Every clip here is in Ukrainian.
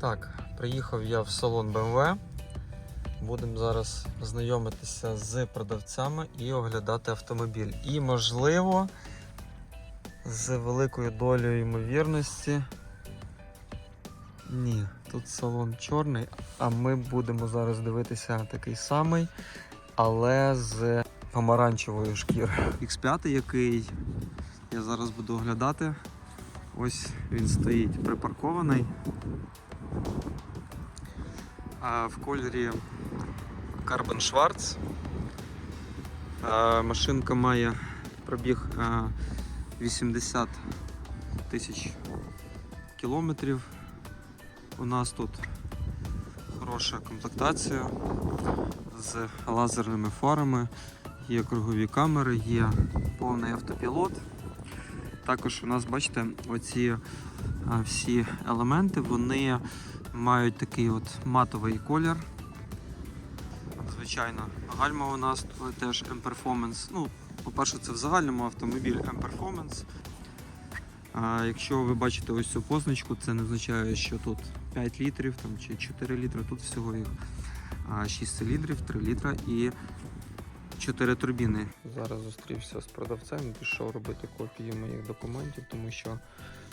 Так, приїхав я в салон BMW. Будемо зараз знайомитися з продавцями і оглядати автомобіль. І, можливо, з великою долею ймовірності. Ні, тут салон чорний, а ми будемо зараз дивитися такий самий, але з помаранчевої шкіри. X5, який я зараз буду оглядати. Ось він стоїть припаркований. В кольорі Carbon Schwarz. Машинка має пробіг 80 тисяч кілометрів. У нас тут хороша комплектація з лазерними фарами, є кругові камери, є повний автопілот. Також у нас, бачите, оці всі елементи вони мають такий от матовий колір. Звичайно, гальма у нас теж M-Performance. Ну, по-перше, це в загальному автомобіль M-Performance. А якщо ви бачите ось цю позначку, це не означає, що тут 5 літрів там, чи 4 літри, тут всього їх 6 циліндрів, 3 літра і 4 турбіни. Зараз зустрівся з продавцем, пішов робити копії моїх документів, тому що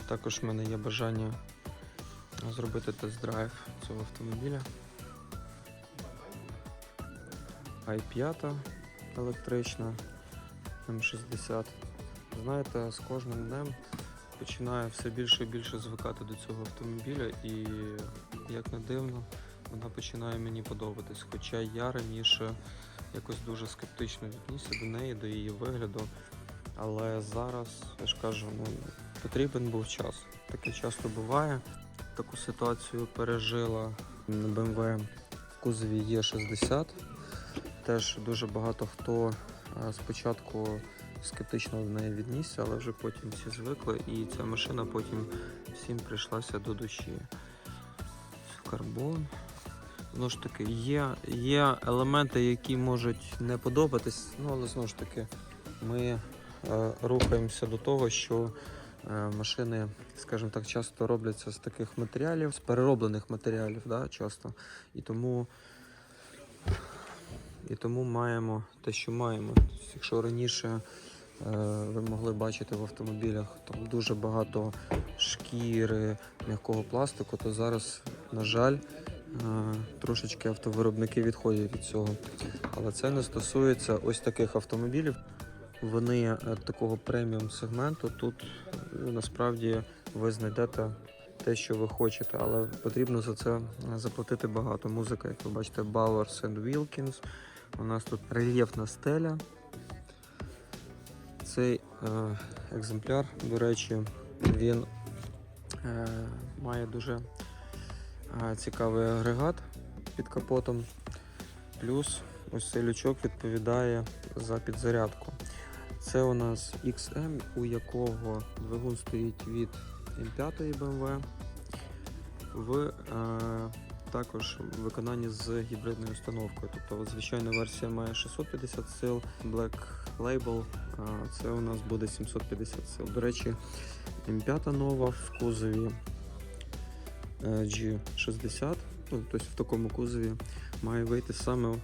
також в мене є бажання зробити тест-драйв цього автомобіля. i5 електрична М60. Знаєте, з кожним днем починаю все більше і більше звикати до цього автомобіля і, як не дивно, вона починає мені подобатись. Хоча я раніше якось дуже скептично віднісся до неї, до її вигляду. Але зараз, я ж кажу, ну, потрібен був час. Таке часто буває. Таку ситуацію пережила на BMW в кузові Е60. Теж дуже багато хто е, спочатку скептично до неї віднісся, але вже потім всі звикли, і ця машина потім всім прийшлася до душі. Карбон. Знову ж таки, є, є елементи, які можуть не подобатись, ну але знову ж таки, ми е, рухаємося до того, що е, машини, скажімо так, часто робляться з таких матеріалів, з перероблених матеріалів, да, часто. І тому, і тому маємо те, що маємо. Тобто, якщо раніше е, ви могли бачити в автомобілях там дуже багато шкіри, м'якого пластику, то зараз, на жаль, Е, Трошечки автовиробники відходять від цього. Але це не стосується ось таких автомобілів. Вони е, такого преміум сегменту. Тут е, насправді ви знайдете те, що ви хочете, але потрібно за це е, заплатити багато. Музика, як ви бачите, Bowers and Wilkins. У нас тут рельєфна стеля. Цей е, екземпляр, до речі, він е, має дуже а, цікавий агрегат під капотом. Плюс ось цей лючок відповідає за підзарядку. Це у нас XM, у якого двигун стоїть від М5 BMW. В е, також виконанні з гібридною установкою. Тобто звичайна версія має 650 сил, Black Label е, це у нас буде 750 сил. До речі, М5 нова в кузові е, G60, ну, тобто в такому кузові має вийти саме е,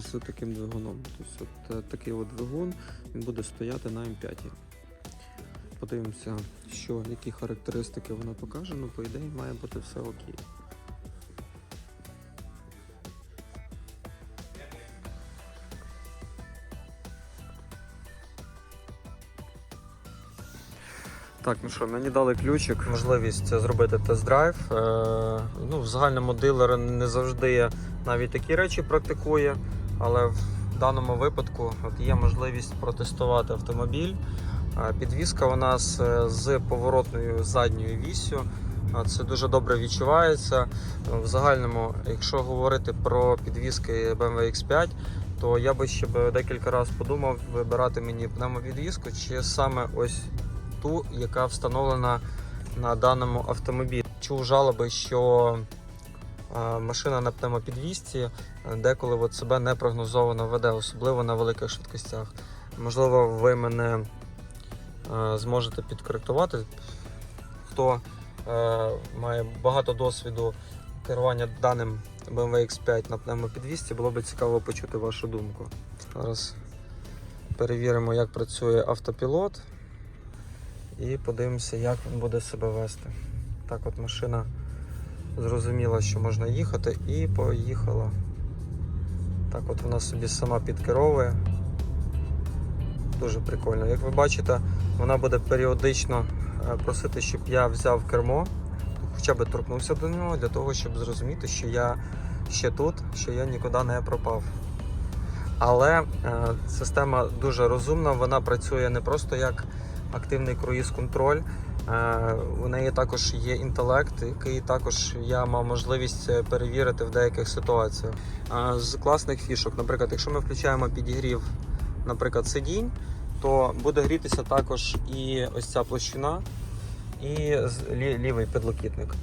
з таким двигуном. Тобто от, е, такий от двигун він буде стояти на М5. Подивимося, що, які характеристики вона покаже, ну по ідеї має бути все окей. Так, ну що, мені дали ключик, можливість зробити тест-драйв. Е, ну, в загальному дилер не завжди навіть такі речі практикує, але в даному випадку от є можливість протестувати автомобіль. Підвізка у нас е, з поворотною задньою вісю. Це дуже добре відчувається. В загальному, якщо говорити про підвіски BMW X5, то я би ще декілька разів подумав вибирати мені пневмопідвізку чи саме ось ту, яка встановлена на даному автомобілі. Чув жалоби, що машина на пневмопідвісці е, деколи от себе не прогнозовано веде, особливо на великих швидкостях. Можливо, ви мене е, зможете підкоректувати. Хто е, має багато досвіду керування даним BMW X5 на пневмопідвісці. Було би цікаво почути вашу думку. Зараз перевіримо, як працює автопілот. І подивимося, як він буде себе вести. Так, от машина зрозуміла, що можна їхати, і поїхала. Так, от вона собі сама підкеровує. Дуже прикольно. Як ви бачите, вона буде періодично е, просити, щоб я взяв кермо, хоча б торкнувся до нього, для того, щоб зрозуміти, що я ще тут, що я нікуди не пропав. Але е, система дуже розумна, вона працює не просто як активний круїз-контроль. Е, у неї також є інтелект, який також я мав можливість е, перевірити в деяких ситуаціях. Е, З класних фішок, наприклад, якщо ми включаємо підігрів, наприклад, сидінь, то буде грітися також і ось ця площина, і лівий підлокітник.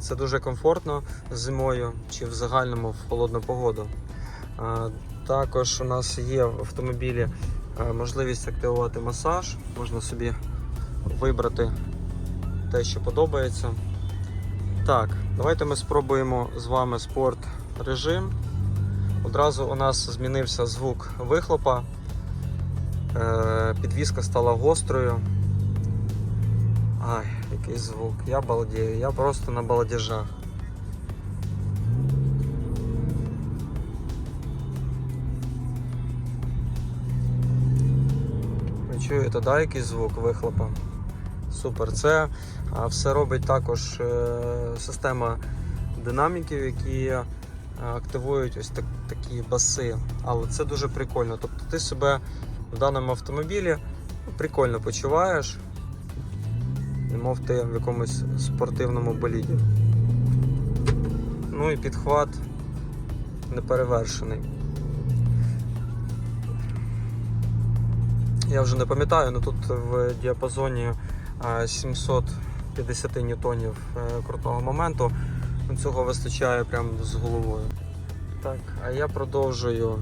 Це дуже комфортно зимою чи в загальному в холодну погоду. Також у нас є в автомобілі можливість активувати масаж, можна собі вибрати те, що подобається. Так, давайте ми спробуємо з вами спорт режим. Одразу у нас змінився звук вихлопа. Е, Підвізка стала гострою. Ай, який звук. Я балдію, я просто на балдежах. Ви чуєте, да, який звук вихлопа? Супер. Це все робить також е, система динаміків, які е, активують ось так, такі баси. Але це дуже прикольно. Тобто ти себе в даному автомобілі прикольно почуваєш, немов ти в якомусь спортивному боліді. Ну і підхват неперевершений. Я вже не пам'ятаю, але тут в діапазоні 750 ньютонів е, крутого моменту. Цього вистачає прямо з головою. Так, а я продовжую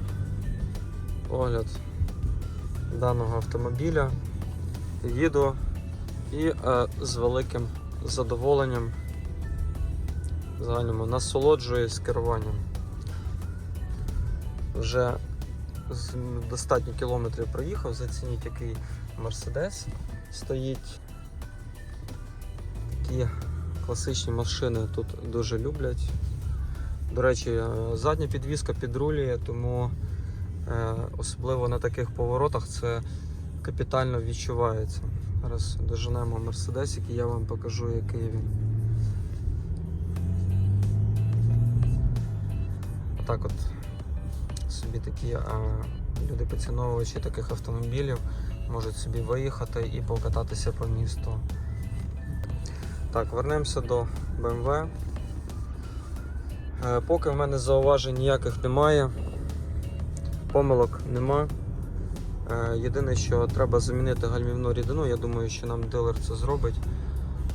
огляд даного автомобіля. Їду і е, з великим задоволенням загальному насолоджуюсь керуванням. Вже достатньо кілометрів проїхав, зацініть, який Мерседес стоїть. Такі класичні машини тут дуже люблять. До речі, е, задня підвізка підрулює, тому е, особливо на таких поворотах це капітально відчувається. Зараз доженемо Мерседесик і я вам покажу, який він. Отак от собі такі а, люди поціновувачі таких автомобілів можуть собі виїхати і покататися по місту. Так, вернемося до BMW. Е, Поки в мене зауважень ніяких немає, помилок нема. Е, Єдине, що треба замінити гальмівну рідину, я думаю, що нам дилер це зробить.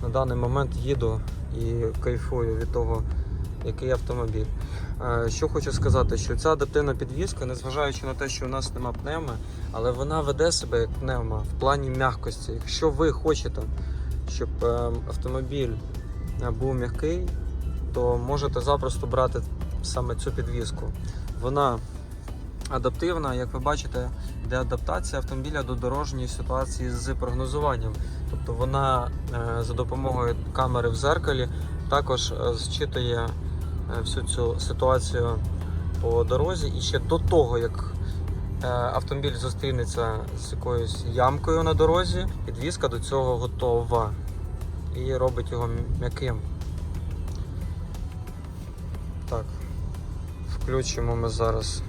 На даний момент їду і кайфую від того, який автомобіль. Е, Що хочу сказати, що ця адаптивна підвізка, незважаючи на те, що у нас нема пневми, але вона веде себе як пневма в плані м'якості. Якщо ви хочете, щоб е, автомобіль е, був м'який, то можете запросто брати саме цю підвізку. Вона адаптивна, як ви бачите, йде адаптація автомобіля до дорожньої ситуації з прогнозуванням. Тобто вона е, за допомогою камери в зеркалі також е, зчитує всю цю ситуацію по дорозі. І ще до того, як автомобіль зустрінеться з якоюсь ямкою на дорозі, підвізка до цього готова і робить його м'яким. Так, включимо ми зараз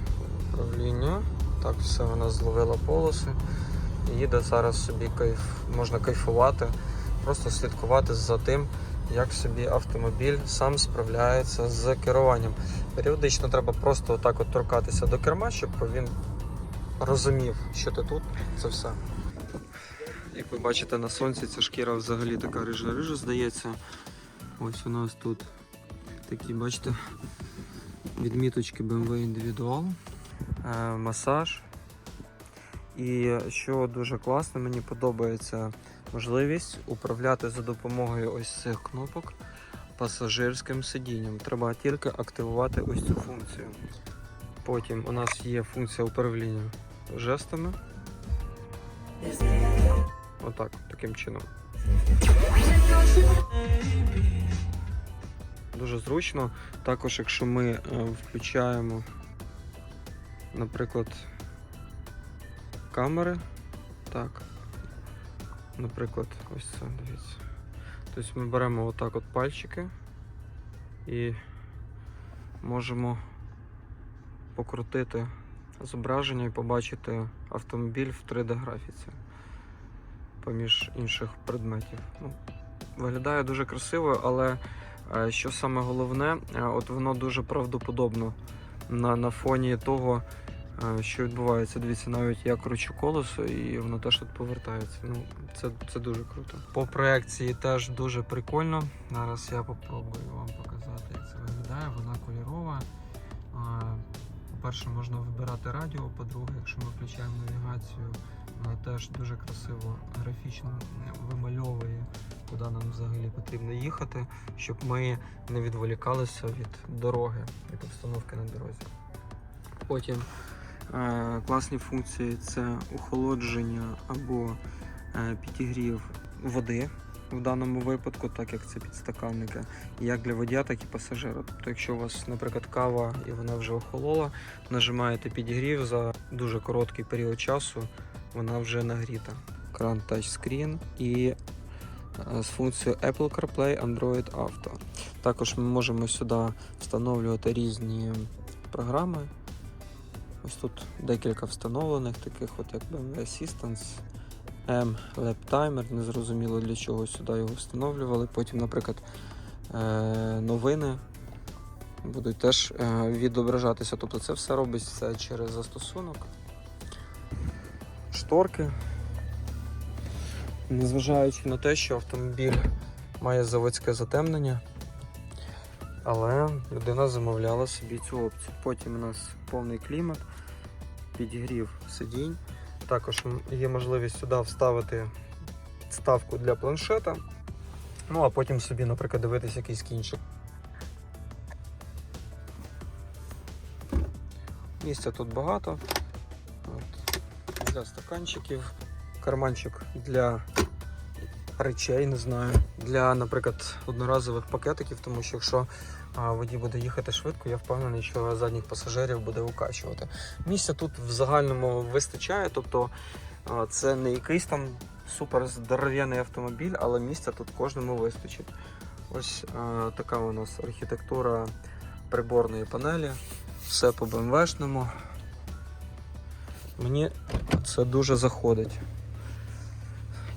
управління. Так, все, вона зловила полоси. Їде зараз собі кайф, можна кайфувати, просто слідкувати за тим, як собі автомобіль сам справляється з керуванням. Періодично треба просто отак от торкатися до керма, щоб він розумів, що ти тут. Це все. Як ви бачите на сонці, ця шкіра взагалі така рижа-рижа здається. Ось у нас тут такі, бачите, відміточки BMW Individual, е, масаж. І що дуже класно, мені подобається можливість управляти за допомогою ось цих кнопок пасажирським сидінням. Треба тільки активувати ось цю функцію. Потім у нас є функція управління жестами. Отак, таким чином. Дуже зручно. Також, якщо ми е, включаємо, наприклад, камери, так, наприклад, ось це, дивіться. Тобто ми беремо отак от пальчики і можемо покрутити зображення і побачити автомобіль в 3D графіці поміж інших предметів. Ну, виглядає дуже красиво, але е, що саме головне, е, от воно дуже правдоподобно на, на фоні того, е, що відбувається. Дивіться, навіть я кручу колесо і воно теж тут повертається. Ну, це, це дуже круто. По проекції теж дуже прикольно. Зараз я попробую вам показати, як це виглядає. Вона кольорова. По-перше, можна вибирати радіо, по-друге, якщо ми включаємо навігацію, вона теж дуже красиво графічно вимальовує, куди нам взагалі потрібно їхати, щоб ми не відволікалися від дороги, від обстановки на дорозі. Потім е, класні функції це охолодження або е, підігрів води. В даному випадку, так як це підстаканники, як для водія, так і пасажира. Тобто, якщо у вас, наприклад, кава і вона вже охолола, нажимаєте підігрів за дуже короткий період часу, вона вже нагріта. Кран тачскрін і е, з функцією Apple CarPlay Android Auto. Також ми можемо сюди встановлювати різні програми. Ось тут декілька встановлених, таких от як BMW Assistance, M Lap Timer, незрозуміло для чого сюди його встановлювали. Потім, наприклад, е, новини будуть теж е, відображатися. Тобто це все робиться через застосунок. Шторки. Незважаючи на те, що автомобіль має заводське затемнення, але людина замовляла собі цю опцію. Потім у нас повний клімат, підігрів сидінь. Також є можливість сюди вставити ставку для планшета. Ну а потім собі, наприклад, дивитися якийсь кінчик. Місця тут багато. От, для стаканчиків, карманчик для речей, не знаю. Для, наприклад, одноразових пакетиків, тому що якщо водій буде їхати швидко, я впевнений, що задніх пасажирів буде укачувати. Місця тут в загальному вистачає, тобто це не якийсь там супер здоров'яний автомобіль, але місця тут кожному вистачить. Ось а, така у нас архітектура приборної панелі. Все по БМВшному. Мені це дуже заходить.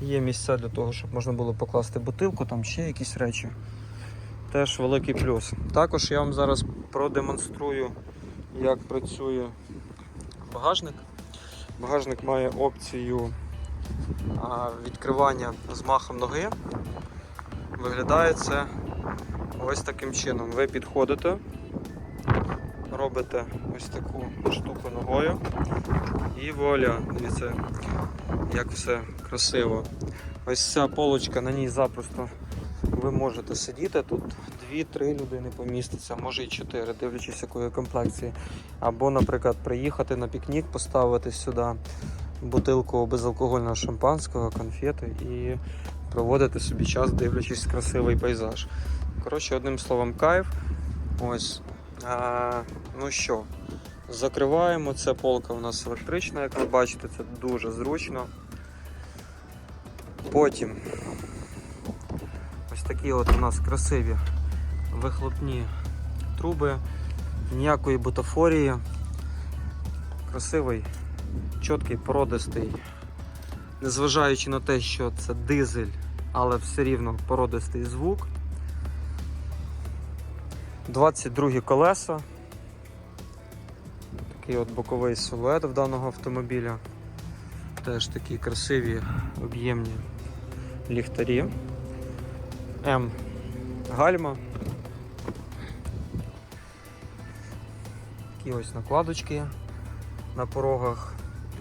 Є місця для того, щоб можна було покласти бутилку, там ще якісь речі. Теж великий плюс. Також я вам зараз продемонструю, як працює багажник. Багажник має опцію відкривання з махом ноги. Виглядає це ось таким чином. Ви підходите, робите ось таку штуку ногою і вуаля, дивіться, як все красиво. Ось ця полочка, на ній запросто ви можете сидіти. Тут 2-3 людини поміститься, може і 4, дивлячись якої комплекції. Або, наприклад, приїхати на пікнік, поставити сюди бутилку безалкогольного шампанського, конфети і проводити собі час, дивлячись красивий пейзаж. Коротше, одним словом, кайф. Ось. А, ну що, закриваємо. Це полка у нас електрична, як ви бачите, це дуже зручно. Потім такі от у нас красиві вихлопні труби, ніякої бутафорії. Красивий, чіткий, породистий. Незважаючи на те, що це дизель, але все рівно породистий звук. 22 колеса. Такий от боковий силует в даного автомобіля. Теж такі красиві об'ємні ліхтарі. М гальма. Такі ось накладочки на порогах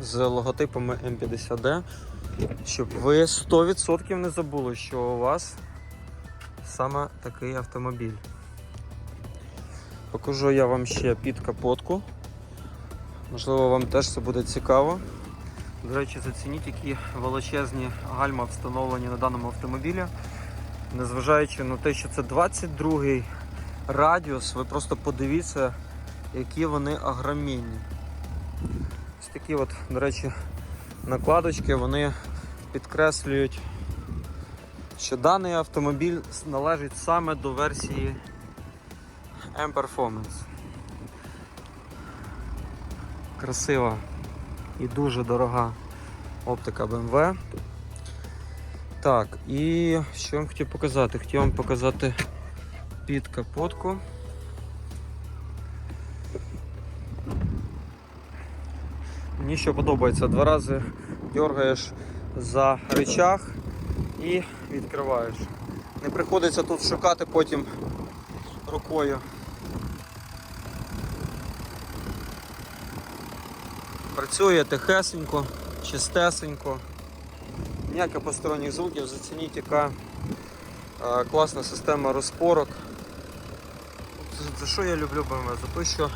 з логотипами М50D. щоб ви 100% не забули, що у вас саме такий автомобіль. Покажу я вам ще під капотку. Можливо, вам теж це буде цікаво. До речі, зацініть, які величезні гальма встановлені на даному автомобілі. Незважаючи на те, що це 22-й радіус, ви просто подивіться, які вони агромінні. Ось такі от, до речі, накладочки вони підкреслюють, що даний автомобіль належить саме до версії M-Performance. Красива і дуже дорога оптика BMW. Так, і що я вам хотів показати? Хотів вам показати під капотку. Мені що подобається, два рази дергаєш за речах і відкриваєш. Не приходиться тут шукати потім рукою. Працює тихесенько, чистесенько, ніяких посторонніх звуків, зацініть, яка е, класна система розпорок. За, що я люблю BMW? За те, що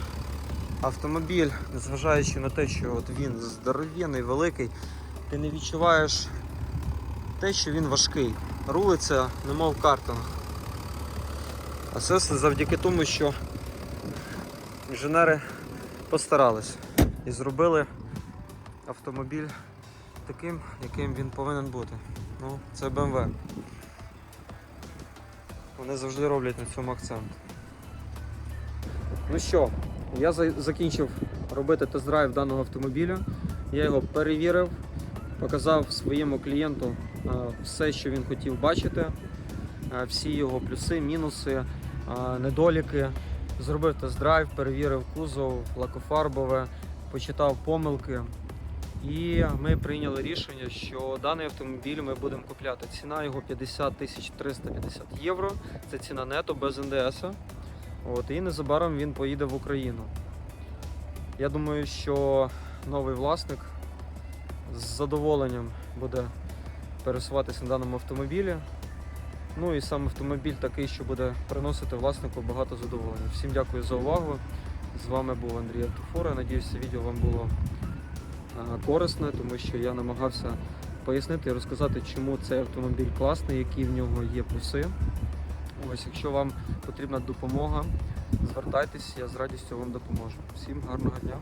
автомобіль, незважаючи на те, що от він здоров'яний, великий, ти не відчуваєш те, що він важкий. Рулиться, немов картинг. А це все завдяки тому, що інженери постарались і зробили автомобіль таким, яким він повинен бути. Ну, це BMW. Вони завжди роблять на цьому акцент. Ну що, я закінчив робити тест-драйв даного автомобіля. Я його перевірив, показав своєму клієнту е, все, що він хотів бачити, е, всі його плюси, мінуси, е, недоліки. Зробив тест-драйв, перевірив кузов, лакофарбове, почитав помилки. І ми прийняли рішення, що даний автомобіль ми будемо купляти. Ціна його 50 тисяч 350 євро. Це ціна нето без НДС. От, і незабаром він поїде в Україну. Я думаю, що новий власник з задоволенням буде пересуватися на даному автомобілі. Ну і сам автомобіль такий, що буде приносити власнику багато задоволення. Всім дякую за увагу. З вами був Андрій Артуфора. Надіюсь, це відео вам було корисне, тому що я намагався пояснити і розказати, чому цей автомобіль класний, які в нього є плюси. Ось, якщо вам потрібна допомога, звертайтесь, я з радістю вам допоможу. Всім гарного дня.